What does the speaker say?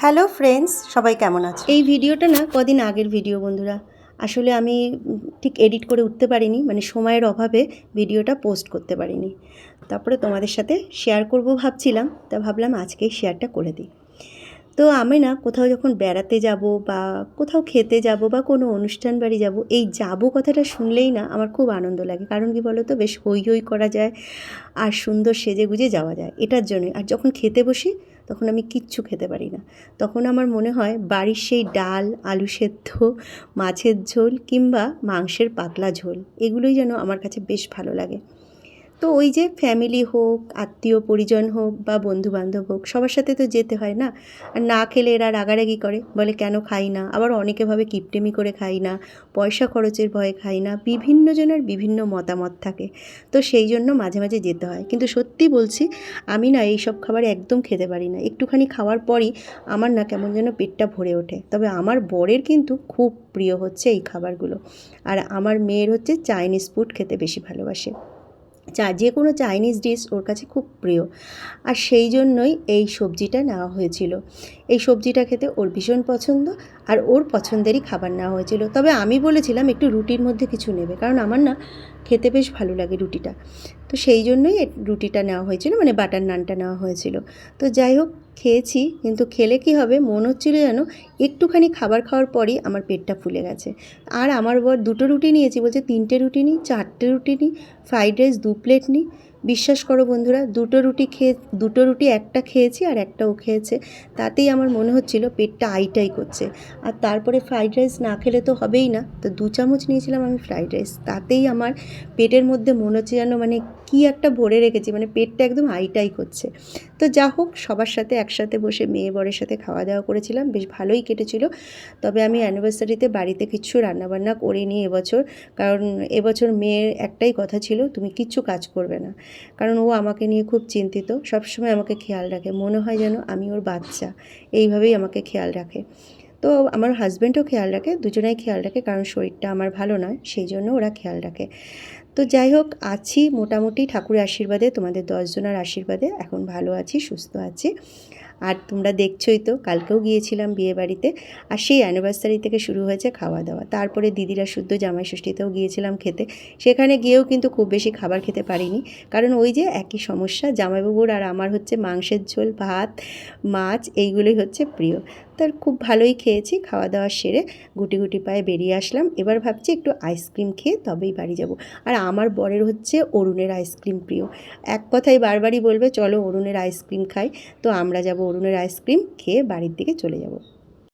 Hello friends, সবাই কেমন আছে? এই ভিডিওটা না কদিন আগের ভিডিও বন্ধুরা। আসলে আমি ঠিক এডিট করে উঠতে পারিনি মানে সময়ের অভাবে ভিডিওটা পোস্ট করতে পারিনি। তারপরে তোমাদের সাথে শেয়ার করব ভাবছিলাম, তা ভাবলাম আজকেই শেয়ারটা করে দিই। তো আমি না কোথাও যখন বেড়াতে যাব বা কোথাও খেতে যাব বা কোনো অনুষ্ঠান বাড়ি যাব, এই যাব কথাটা শুনলেই না আমার খুব আনন্দ লাগে। কারণ কি বলো তো বেশ হই হই করা যায় আর সুন্দর সেজে গুজে যাওয়া যায়, এটার জন্যই। আর যখন খেতে বসি তখন আমি কিচ্ছু খেতে পারি না। তখন আমার মনে হয় বাড়ির সেই ডাল, আলু সেদ্ধ, মাছের ঝোল কিংবা মাংসের পাতলা ঝোল, এগুলোই যেন আমার কাছে বেশ ভালো লাগে। তো ওই যে ফ্যামিলি হোক, আত্মীয় পরিজন হোক বা বন্ধু বান্ধব হোক, সবার সাথে তো যেতে হয় না। আর না খেলে এরা রাগারাগি করে, বলে কেন খাই না? আবার অনেকে ভাবে কিপটেমি করে খাই না, পয়সা খরচের ভয়ে খাই না, বিভিন্ন জনের বিভিন্ন মতামত থাকে। তো সেই জন্য মাঝে মাঝে যেতে হয়। কিন্তু সত্যি বলছি, আমি না এই সব খাবার একদম খেতে পারি না। একটুখানি খাওয়ার পরই আমার না কেমন যেন পেটটা ভরে ওঠে। তবে আমার বরের কিন্তু খুব প্রিয় হচ্ছে এই খাবারগুলো। আর আমার মেয়ের হচ্ছে চাইনিজ ফুড খেতে বেশি ভালোবাসে। চা, যে কোনো চাইনিজ ডিশ ওর কাছে খুব প্রিয়। আর সেই জন্যই এই সবজিটা নেওয়া হয়েছিল। এই সবজিটা খেতে ওর ভীষণ পছন্দ। আর ওর পছন্দেরই খাবার নেওয়া হয়েছিল। তবে আমি বলেছিলাম একটু রুটির মধ্যে কিছু নেবে, কারণ আমার না খেতে বেশ ভালো লাগে রুটিটা। তো সেই জন্যই রুটিটা নেওয়া হয়েছিল মানে বাটার নানটা নেওয়া হয়েছিল। তো যাই হোক, খেয়েছি, কিন্তু খেলে কি হবে? মন হচ্ছিল যেন একটুখানি খাবার খাওয়ার পরই আমার পেটটা ফুলে গেছে। আর আমার বর দুটো রুটি নিয়েছি বলছে, তিনটে রুটি নিই, চারটে রুটি নিই, ফ্রাইড রাইস দু প্লেট নিই। বিশ্বাস করো বন্ধুরা, দুটো রুটি খেয়ে, দুটো রুটি একটা খেয়েছি আর একটা ও খেয়েছে। তাতেই আমার মনে হচ্ছিল পেটটা আইটাই করছে। আর তারপরে ফ্রাইড রাইস না খেলে তো হবেই না। তো দু চামচ নিয়েছিলাম আমি ফ্রাইড রাইস। তাতেই আমার পেটের মধ্যে মনে হচ্ছে যেন মানে কি একটা ভরে রেখেছি মানে পেটটা একদম আইটাই করছে। তো যা হোক, সবার সাথে একসাথে বসে মেয়ে বরের সাথে খাওয়া দাওয়া করেছিলাম, বেশ ভালোই কেটেছিল। তবে আমি অ্যানিভার্সারিতে বাড়িতে কিছু রান্নাবান্না করিনি এবছর, কারণ এবছর মেয়ের একটাই কথা ছিল, তুমি কিচ্ছু কাজ করবে না। কারণ ও আমাকে নিয়ে খুব চিন্তিত, সবসময় আমাকে খেয়াল রাখে, মনে হয় যেন আমি ওর বাচ্চা, এইভাবেই আমাকে খেয়াল রাখে। তো আমার হাজব্যান্ডও খেয়াল রাখে, দুজনেই খেয়াল রাখে, কারণ শরীরটা আমার ভালো নয়, সেই জন্য ওরা খেয়াল রাখে। তো যাই হোক, আছি মোটামুটি ঠাকুরের আশীর্বাদে, তোমাদের দশজনের আশীর্বাদে, এখন ভালো আছি, সুস্থ আছি। আর তোমরা দেখছোই তো, কালকেও গিয়েছিলাম বিয়ে বাড়িতে, আর সেই অ্যানিভার্সারি থেকে শুরু হয়েছে খাওয়া দাওয়া তারপরে দিদিরা শুদ্ধ জামাই ষষ্ঠীতেও গিয়েছিলাম খেতে, সেখানে গিয়েও কিন্তু খুব বেশি খাবার খেতে পারিনি। কারণ ওই যে একই সমস্যা, জামাইবাবুর আর আমার হচ্ছে মাংসের ঝোল, ভাত, মাছ, এইগুলোই হচ্ছে প্রিয়। তার খুব ভালোই খেয়েছি খাওয়া দাওয়া সেরে গুটি গুটি পায়ে বেরিয়ে আসলাম। এবার ভাবছি একটু আইসক্রিম খেয়ে তবেই বাড়ি যাব। আর আমার বরের হচ্ছে অরুণের আইসক্রিম প্রিয়। এক কথাই বারবারই বলবে, চলো অরুণের আইসক্রিম খাই। তো আমরা যাব অরুণের আইসক্রিম খেয়ে বাড়ির দিকে চলে যাব।